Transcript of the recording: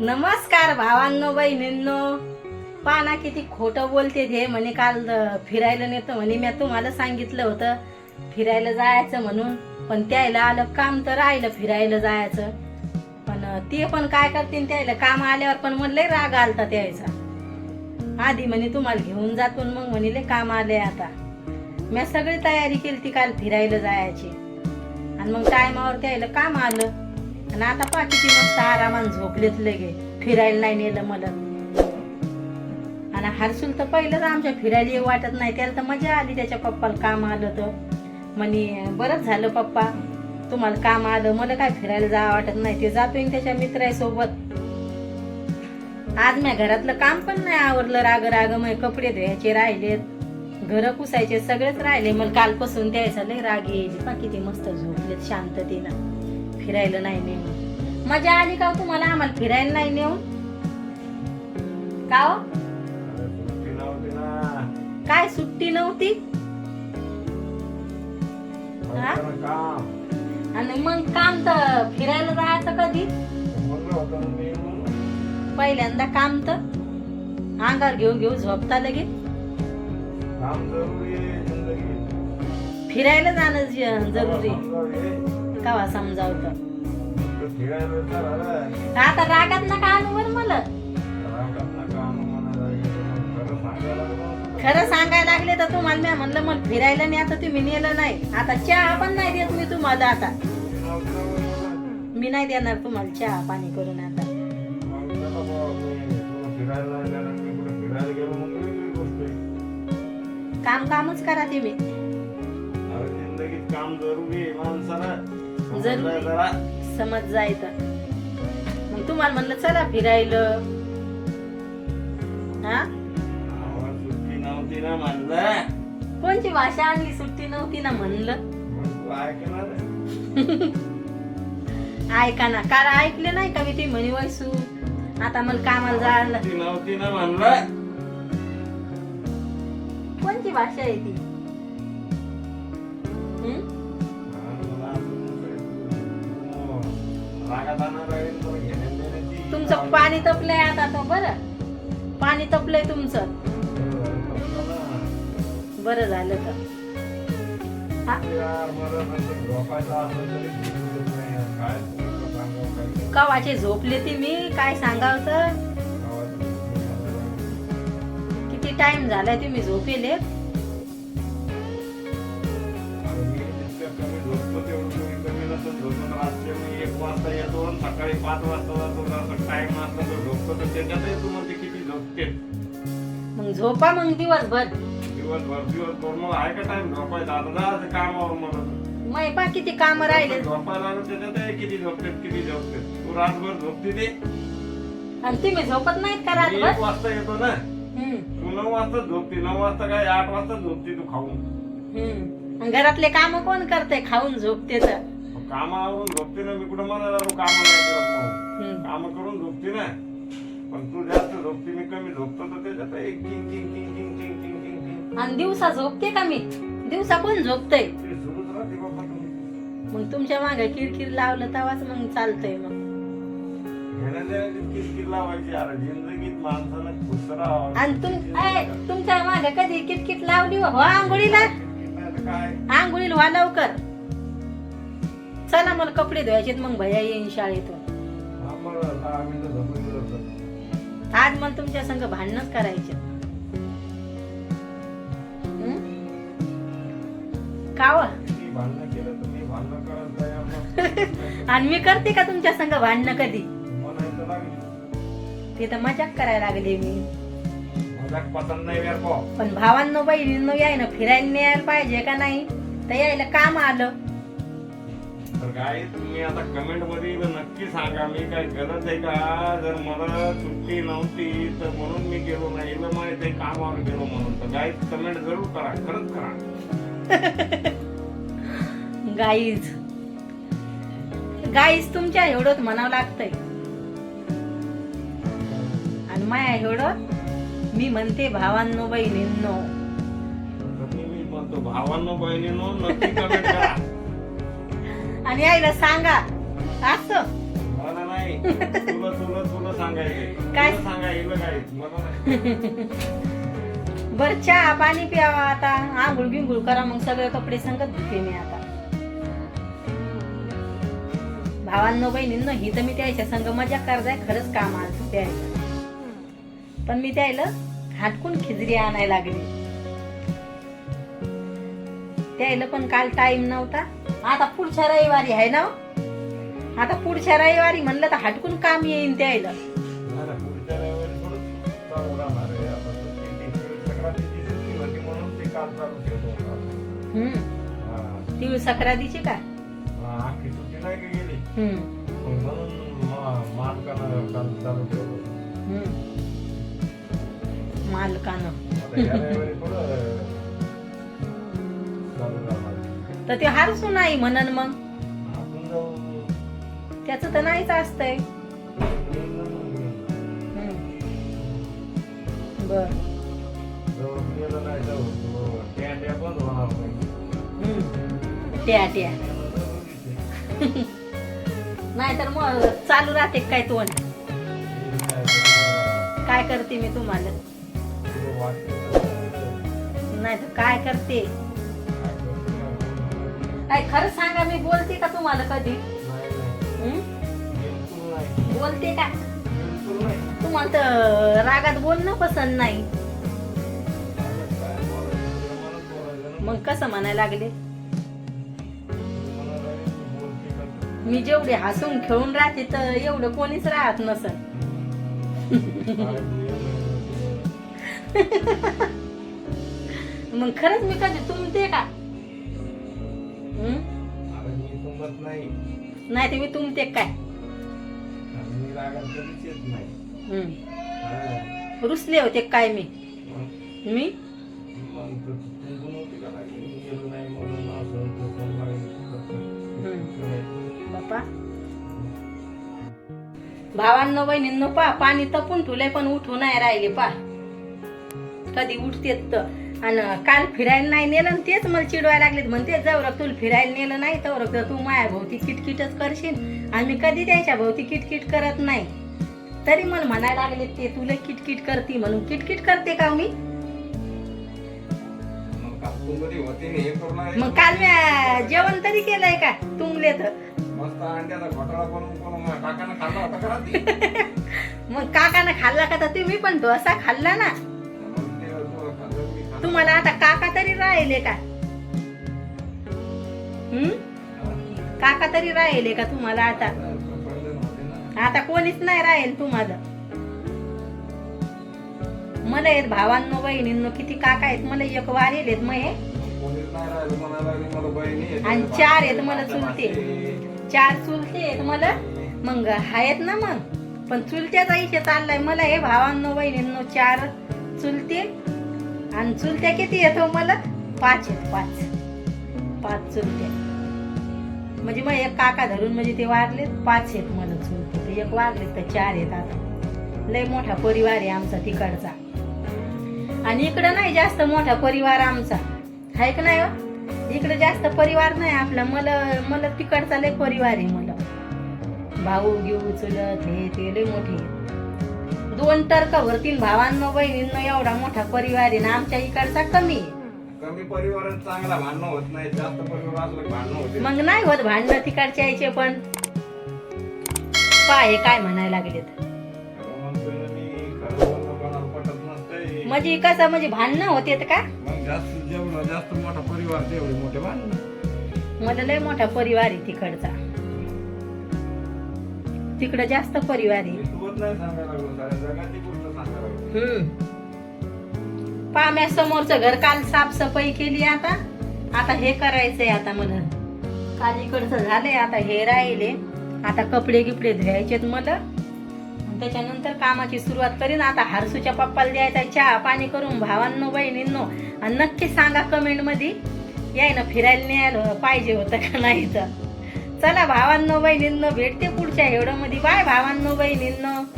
नमस्कार भावांनो बहिणींनो. पाना किती खोटं बोलते ते म्हणे काल फिरायला नेतो म्हणे. मी तुम्हाला सांगितलं होतं फिरायला जायचं म्हणून. पण त्याला आलं काम तर राहिलं फिरायला जायचं. पण ते पण काय करते त्याला काम आल्यावर पण म्हणले राग आलता त्यायचा आधी म्हणे तुम्हाला घेऊन जातो मग म्हणले काम आले आता. मी सगळी तयारी केली ती काल फिरायला जायची. आणि मग टायमावर त्याला काम आलं. आणि आता पा किती मस्त आरामान झोपलेत लगे. फिरायला नाही नेलं मला. आणि हर्षुल तर पहिलंच आमच्या फिरायला येऊ वाटत नाही. त्याला तर मजा आली त्याच्या पप्पाला काम आलं तर. म्हणे बरंच झालं पप्पा. तुम्हाला काम आलं मला काय फिरायला जा वाटत नाही. ते जातोय त्याच्या मित्रासोबत. आज मी घरातलं काम पण नाही आवरलं. राग राग मग कपडे धुवायचे राहिलेत. घर पुसायचे सगळेच राहिले. मला कालपासून द्यायचा लय राग येईल पा किती मस्त झोपलेत शांततेनं. फिरायला नाही नेऊन मजा आली का हो तुम्हाला आम्हाला फिरायला नाही नेऊन का हो. काय सुट्टी नव्हती हा? आणि मग काम तर फिरायला जायचं कधी. पहिल्यांदा काम तर अंगावर घेऊ घेऊ झोपता लगे. फिरायला जाणं जरुरी. कवा समजावत? आता रागात ना का अनुभव मला. खरं सांगायला लागले तर तुम्हाला मी म्हणलं मग फिरायला नाही आता तुम्ही नेलं नाही. आता चहा पण नाही देत मी तुम्हाला आता. मी नाही देणार तुम्हाला चहा पाणी करून आता. काम कामच करा तुम्ही. काम जरुरी माणसाला. जरुरी. जरा. समज जायचं. मग तुम्हाला म्हणलं चला फिरायला. हा? आम्हाला सुट्टी नव्हती ना म्हणलं. कोणची भाषा आणली? सुट्टी नव्हती ना म्हणलं. मग तू ऐकणार आहे? ऐका ना. काल ऐकले नाही का मी ती म्हणी वैसू? आता मला कामाला जायला सुट्टी नव्हती ना म्हणलं. कोणची भाषा आहे ती? तुमचं पाणी तपलंय आता तो बरं? पाणी तपलंय तुमचं. बरं झालं तर. कवाचे झोपले ती मी काय सांगावं तर? किती टाइम झालाय तुम्ही झोपेले? सकाळी पाच वाजता जातो टाइम असला तर झोपतो तर त्याच्यातही तू म्हणते किती झोपते? मग झोपा मग दिवसभर. दिवसभर दिवसभर मग आहे का टाइम आता जायचं कामावर म्हणून. मग पा किती काम राहिले. झोपायला त्याच्यात किती झोपते किती झोपते? तू रातभर झोपते ते. आणि तुम्ही झोपत नाहीत का मी एक रातभर वाजता येतो ना. तू नऊ वाजता झोपते नऊ वाजता काय आठ वाजता झोपते तू खाऊन. घरातले काम कोण करते? खाऊन झोपते तर. कामावरून झोपते ना मी कुठं म्हणायला काम नाही करत हम्म. काम करून झोपते ना. पण तू जास्त झोपते मी कमी झोपतो तर त्याच्यात एक king king king king king king king king आणि दिवसा झोपते का मी? दिवसा कोण झोपतय? ते सुरूच राहते बाबा तुम्ही. मग तुमच्या मागे किरकिर लावलं तेव्हाच मग चालतंय मग. घेण्या देण्याची किरकिर लावायची अरे जिंदगीत माणसानं खुश राहावं. आणि तुम ऐ, तुमच्या मागे कधी किटकिट लावली हो हो आंघोळीला? किरकिर नाही तर काय? आंघोळीला व्हा लवकर. चला मला कपडे धुवायचे मग भैया येईन शाळेतून. आज मला तुमच्या संग भांडणच करायचे. का आणि मी करते का तुमच्या संग भांडणं कधी? ते तर मजाक करायला लागले मी. पण भावांनो बहिणींनो याय ना फिरायला न्यायला पाहिजे का नाही? तर यायला काम आलं. काय तुम्ही आता कमेंटमध्ये नक्की सांगा मी काय गरज आहे का? जर मला सुट्टी नव्हती तर म्हणून मी गेलो नाही. माहीत आहे कामावर गेलो म्हणून. तर काय कमेंट जरूर करा खरंच करा. गाईज गाईज तुमच्या एवढंच म्हणावं लागतंय. आणि माया एवढं मी म्हणते भावांनो बहिणींनो. मी म्हणतो भावांनो बहिणींनो नक्की कमेंट करा. आणि यायला सांगा. असं. मला नाही. तुला तुला तुला सांगा काय? तुला मला नाही. बर चहा पाणी प्यावा आता. आंघोळ बिंघोळ करा मग सगळे कपडे संगत धुते मी आता. भावांनो बहिणींनो ही तर मी त्याच्या संग मजा करताय खरंच काम आलं त्याला पण मी त्याला हाटकून खिजरी आणायला लागली. त्याला पण काल टाइम नव्हता. आता पुढच्या रविवारी आहे ना? आता पुढच्या रविवारी म्हणलं तर हटकून काम येईन सुट्टी- ती संक्रांतीची. हम्म. हा. तर ते हारसू नाही म्हणन मग. त्याच त्याचं तर नाहीच असतंय. बर. नाही त्या त्या. नाही नाहीतर मग चालू राहते काय तोंड. काय करते मी तुम्हाला? नाही तर काय करते? काय खरं सांगा मी बोलते का तुम्हाला कधी? हं? बोलते का? तुम्हाला तर रागात बोलणं पसंत नाही. मग कसं म्हणायला लागले? मी जेवढे हसून खेळून राहते तर एवढं कोणीच राहत नसन. मग खरंच मी कधी तुमते का? नाही. ते मी तुमते काय? हं. रुसले होते काय मी? मी? बापा. भावांनो बहिणींनो पा पाणी तपून ठेवलंय पण उठू नाही राहिले पा कधी उठतेत तर. आणि काल फिरायला नाही नेलं आणि तेच मला चिडवायला लागलेत. म्हणते जवळ तुला फिरायला नेलं नाही तर तर तू माया भोवती किटकिटच करशील. आणि मी कधी त्याच्या भोवती किटकिट करत नाही. तरी मला म्हणायला लागले ते तुला किटकिट करते म्हणून किटकिट करते का मी? मग काल मी जेवण तरी केलंय का तुमले तर? मग काकानं खाल्ला का तर तुम्ही पण डोसा खाल्ला ना? तुम्हाला आता काका तरी राहिले का? हम्म? काका तरी राहिले का तुम्हाला आता? आता कोणीच नाही राहील तुम्हाला. मला येत भावांनो बहिणींनो किती काका आहेत? मला एक वारेल आहेत मग हे. आणि चार आहेत मला चुलते. चार चुलते आहेत मला. मग आहेत ना मग. पण चुलत्याचा इशे चाललाय. मला हे भावांनो बहिणींनो चार चुलते. आणि चुलत्या किती येतो हो मला? पाच आहेत पाच. पाच चुलत्या. म्हणजे मग एक काका धरून म्हणजे ते वारले पाच आहेत मला चुलते. ते एक वागलेत तर चार आहेत आता. लय मोठा परिवार आहे आमचा तिकडचा. आणि इकडं नाही जास्त मोठा परिवार आमचा. आहे का नाही हो? इकडे जास्त परिवार नाही आपला. मला मला तिकडचा लय परिवार आहे मला. भाऊ घेऊ चुलत हे ते लय मोठे आहेत. दोन टरकावर तीन भावांनो बहिणींनो एवढा मोठा परिवार आहे ना आमच्या इकडचा कमी आहे. कमी परिवारात चांगला भांडणं होत नाही जास्त परिवार असलं की भांडणं होते. मग नाही होत भांडणं तिकडच्या यायचे पण. पाय काय म्हणायला लागलेत. तेव्हा म्हणतोय ना मी, खरं बोलणं कोणाला पटत नसतंय. म्हणजे कसं म्हणजे भांडणं होतेत का? मग जास्त जेवढा जास्त मोठा परिवार तेवढे मोठे भांडणं. मला लय मोठा परिवार आहे तिकडचा. तिकडं जास्त परिवार आहे. नाही सांगायला लागलो साऱ्या जगाची गोष्ट सांगायला लागलो. हम्म. पाम्या समोरचं घर काल साफसफाई केली आता. आता हे करायचंय आता मला. काल इकडचं झालंय आता हे राहिले. आता कपडे गिपडे धुवायचेत मला. आणि त्याच्यानंतर कामाची सुरुवात करीन. आता हरसूच्या पप्पाला द्यायचा चहा पाणी करून भावांनो बहिणींनो आणि नक्की सांगा कमेंटमध्ये याय ना फिरायला न्यायला पाहिजे होतं का नाही तर. चला भावांनो बहिणींनो भेटते पुढच्या एवढं मध्ये बाय भावांनो बहिणींनो.